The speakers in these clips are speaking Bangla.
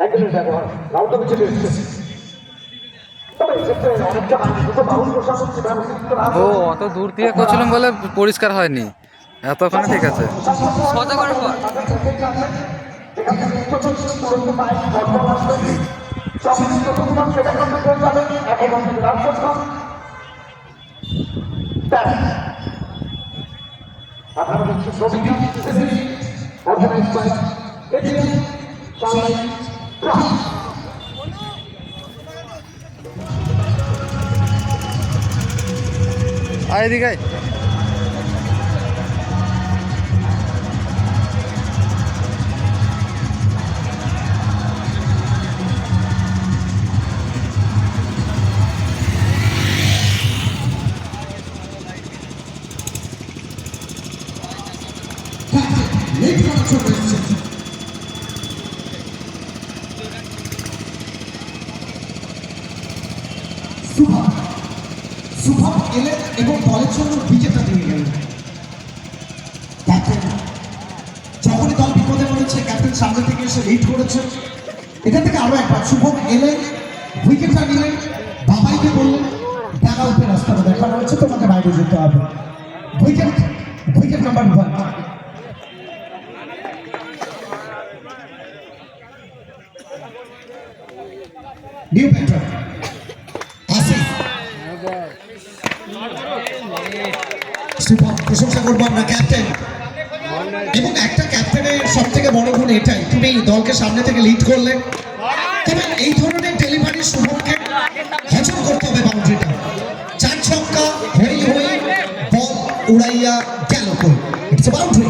ব্যবহার এসেছে ও অত দূর থেকে করছিলাম বলে পরিষ্কার হয়নি এতক্ষণে ঠিক আছে হয়ে আপনারা দেখছেন রবীন্দ্র অর্গানাইজ বাই এটিএম পড়েছে ক্যাপ্টেন সামনে থেকে এসে লিড করেছে। এখান থেকে আরও একবার শুভম এলেন উইকেটটা নিলেন বাবাইকে বললেন টাকা উঠে রাস্তাটা দেখানো হয়েছে তোমাকে বাইরে যেতে হবে। Wicket wicket number one new batter Asif প্রশংসা করব আমরা ক্যাপ্টেন এবং একটা বড় গুণ এটাই। তুমি দলকে সামনে থেকে লিড করলে, তবে এই ধরনের ডেলিভারি শুভমকে হজম করতে হবে বাউন্ডারিটা চার ছক্কা হই হই বল উড়াইয়া গেল কই ইটস বাউন্ডারি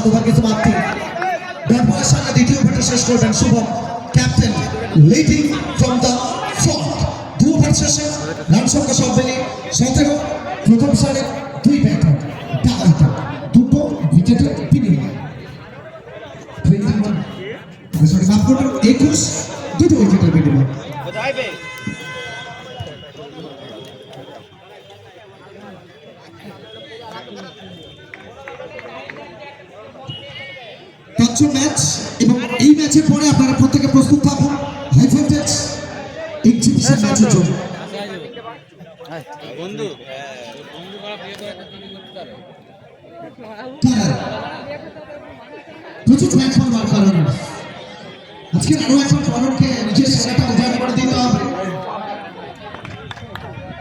শোভা কিছু মাত্রী সঙ্গে দ্বিতীয় ওভারটা শেষ করবেন Shubho captain leading from the front দু ওভার শেষে রান সংখ্যা সব সতেরো। প্রথম সারের দুই ব্যাটার দুটো উইকেটের বিনিময়। একুশ। দুটো উইকেটের বিনিময়। Thank you. পাঁচশো ম্যাচ এবং এই ম্যাচের পরে আপনারা প্রত্যেকে প্রস্তুত থাকুন। হাই ভোল্টেজ এক্সিবিশন ম্যাচের জন্য। কারার। প্রচুর প্ল্যাটফর্ম বার করানো আজকে আরও একবার করণকে নিজের সেরাটা উজাড় করে দিতে হবে।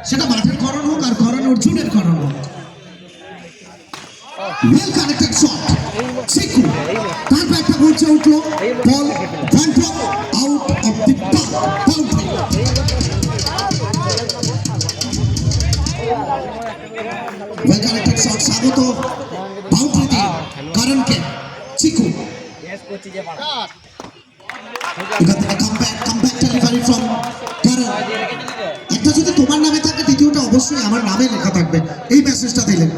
সেটা মাঠের করণ হোক আর করণ অর্জুনের করণ হোক। ওয়েল কানেক্টেড শট সিকু তার পড়ছে উঠল বল একটা যদি তোমার নামে থাকে, দ্বিতীয়টা অবশ্যই আমার নামে লেখা থাকবে। এই মেসেজটা দিলেন।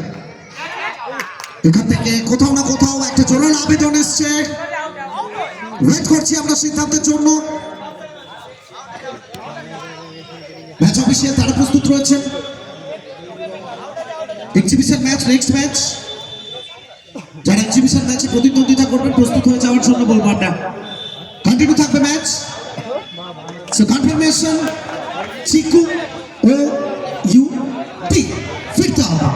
এখান থেকে কোথাও না কোথাও একটা জোরালো আবেদন এসছে। ওয়েট করছি আমরা সিদ্ধান্তের জন্য। ম্যাচ অফিসিয়াল তারা প্রস্তুত রয়েছেন। এক্সিবিশন ম্যাচ নেক্সট ম্যাচ যারা এক্সিবিশন ম্যাচে প্রতিদ্বন্দ্বিতা করবেন, প্রস্তুত হয়ে যাওয়ার জন্য বলব আমরা। কন্টিনিউ থাকবে match so confirmation Chiku O U T ফিরতে হবে।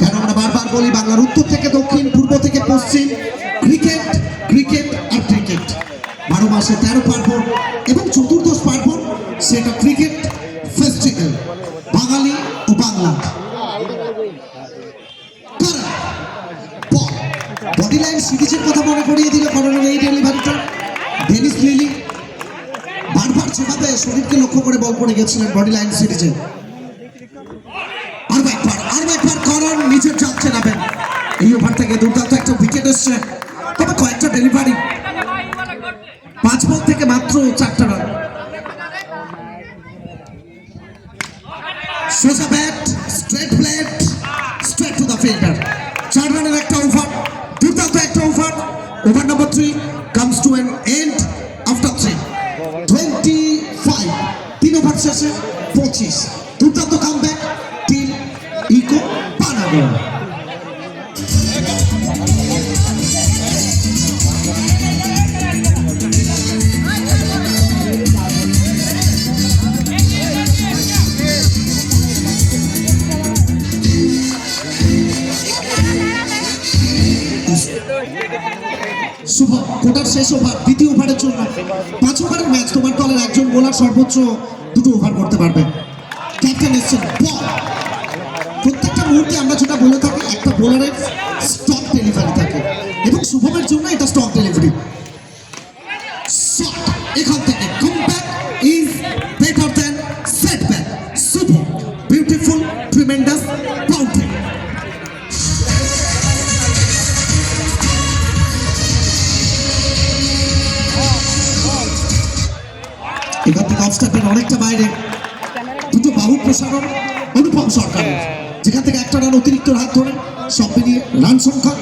কেন আমরা বারবার বলি বাংলার উত্তর থেকে দক্ষিণ, পূর্ব থেকে পশ্চিম ক্রিকেট ক্রিকেট আর ক্রিকেট বারো মাসে তেরো পার্বণ এবং চতুর্দশ পার্বণ, সেটা ক্রিকেট ফেস্টিভ্যাল বাঙালি ও বাংলা। বডি লাইন সিরিজের কথা মনে করিয়ে দিল করোনার এই ডেলিভারিটা, ডেনিস লিলি। বারবার যেভাবে শরীরকে লক্ষ্য করে বল করে গেছিলেন বডি লাইন সিরিজে আর একবার আর একবার নিচের যাচ্ছে নাবেন। এই ওভার থেকে দুর্দান্ত একটা উইকেট এসছে। তবে কয়েকটা ডেলিভারি পাঁচ বল থেকে মাত্র চারটা রান সোজা bat straight plate straight to the fielder চার রানের একটা ওভার দুর্দান্ত একটা over over number three comes to an end after three twenty five তিন ওভার শেষে পঁচিশ। শুভ, কোটার শেষ ওভার, দ্বিতীয় ওভারের জন্য। পাঁচ ওভারের ম্যাচ, তোমার দলের একজন বোলার সর্বোচ্চ দুটো ওভার করতে পারবে। ক্যাপ্টেন এসছেন, বল। মুহূর্তে আমরা যেটা বলে থাকি, একটা বোলারের স্টক ডেলিভারি থাকে। এবং শুভমের জন্য এটা স্টক ডেলিভারি এখান থেকে। Comeback is better setback Shubho beautiful tremendous এখান থেকে অফ স্টাম্পের অনেকটা বাইরে। দুটো বাহু প্রসারণ, অনুপম সরকার। যেখান থেকে একটা রান অতিরিক্ত রান ধরে সব মিলিয়ে রান সংখ্যা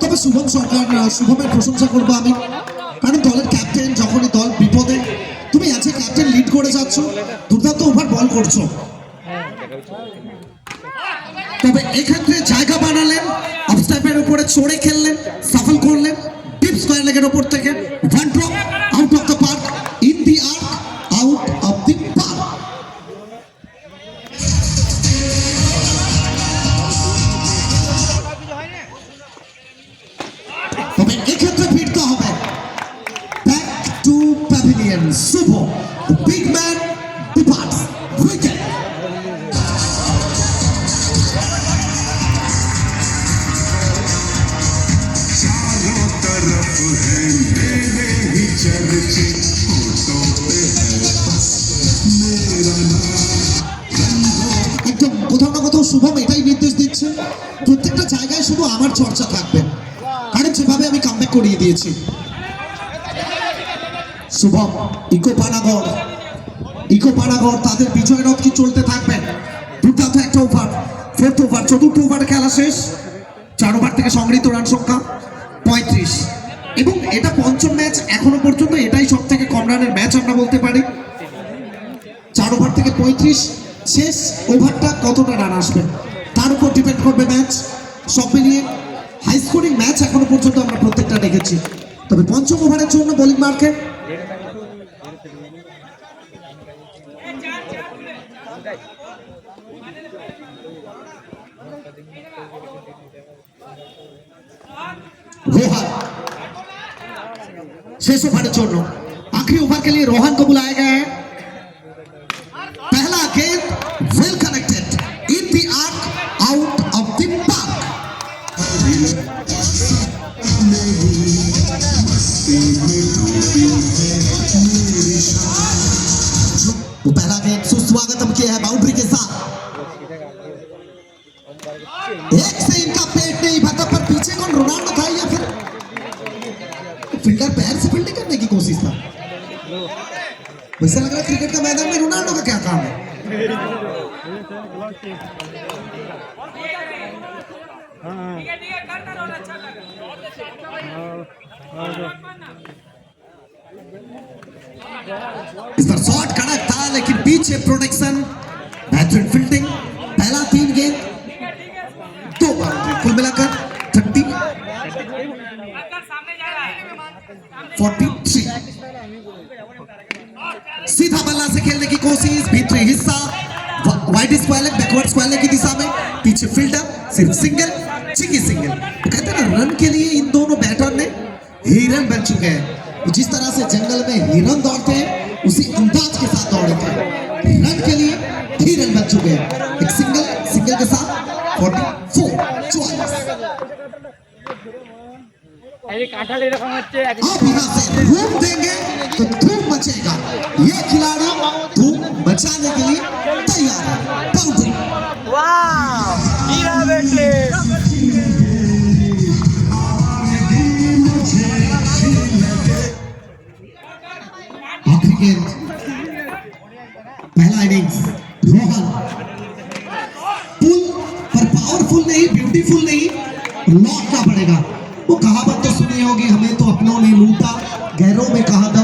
তবে শুভম সরকার শুভমের প্রশংসা করব আমি। কারণ দলের ক্যাপ্টেন যখনই দল বিপদে, তুমি আছে ক্যাপ্টেন লিড করে যাচ্ছ, দুর্দান্ত ওভার বল করছ। তবে এক্ষেত্রে জায়গা বানালেন অফ স্টাম্পের উপরে চড়ে খেললেন। শুধু আমার চর্চা থাকবে। কারণ যেভাবে আমি কামব্যাক করিয়ে দিয়েছি। শুভম, ইকো পানাগড়। ইকো পানাগড়, তাদের বিজয় রথ কি চলতে থাকবে? দুর্দান্ত একটা ওভার ফোর্থ ওভার চতুর্থ ওভারে খেলা শেষ। চার ওভার থেকে সংগৃহীত রান সংখ্যা পঁয়ত্রিশ। এবং এটা পঞ্চম ম্যাচ এখনও পর্যন্ত, এটাই সব থেকে কম রানের ম্যাচ আমরা বলতে পারি। চার ওভার থেকে পঁয়ত্রিশ, শেষ ওভারটা কতটা রান আসবে? তার উপর ডিপেন্ড করবে ম্যাচ সব মিলিয়ে হাই স্কোরিং ম্যাচ এখনও পর্যন্ত আমরা প্রত্যেকটা দেখেছি। তবে পঞ্চম ওভারের জন্য বোলিং মার্কে রোহান। শেষ ওভারের জন্য। आखिरी ओवर के लिए रोहन को बुलाया गया किया है, बाउंड्री के साथ। एक से इनका पेट नहीं भरता, पर पीछे कौन रोनाल्डो था या फिर फील्डर पैर से फील्डिंग करने की कोशिश था? वैसा लग रहा है क्रिकेट का मैदान में रोनाल्डो का क्या काम है? इस बार शॉट कड़क लेकिन पीछे प्रोटेक्शन बेहतरीन फील्डिंग पहला तीन गेंद दो बाउंड्री कुल मिलाकर थर्टी फोर्टी थ्री सीधा बल्ला से खेलने की कोशिश, भीतरी हिस्सा वाइड स्क्वायर बैकवर्ड स्क्वायर की दिशा में, पीछे फील्डर सिर्फ़ सिंगल चिकी सिंगल तो कहते हैं ना रन के लिए इन दोनों बैटर ने हिरन बन चुके हैं। जिस तरह से जंगल में हिरन दौड़ते हैं उसी अंदाज के साथ दौड़े थे रन के लिए थ्री रन बच चुके हैं। एक सिंगल सिंगल के साथ फोर्टी फोर चौवालीस यहाँ से धूम देंगे तो धूम मचेगा। ये खिलाड़ी धूम बचाने के लिए तैयार है। वाह। ब्यूटीफुल नहीं, लौटना पड़ेगा। वो कहावत तो सुनी होगी, हमें तो अपनों ने लूटा। गैरों में कहा था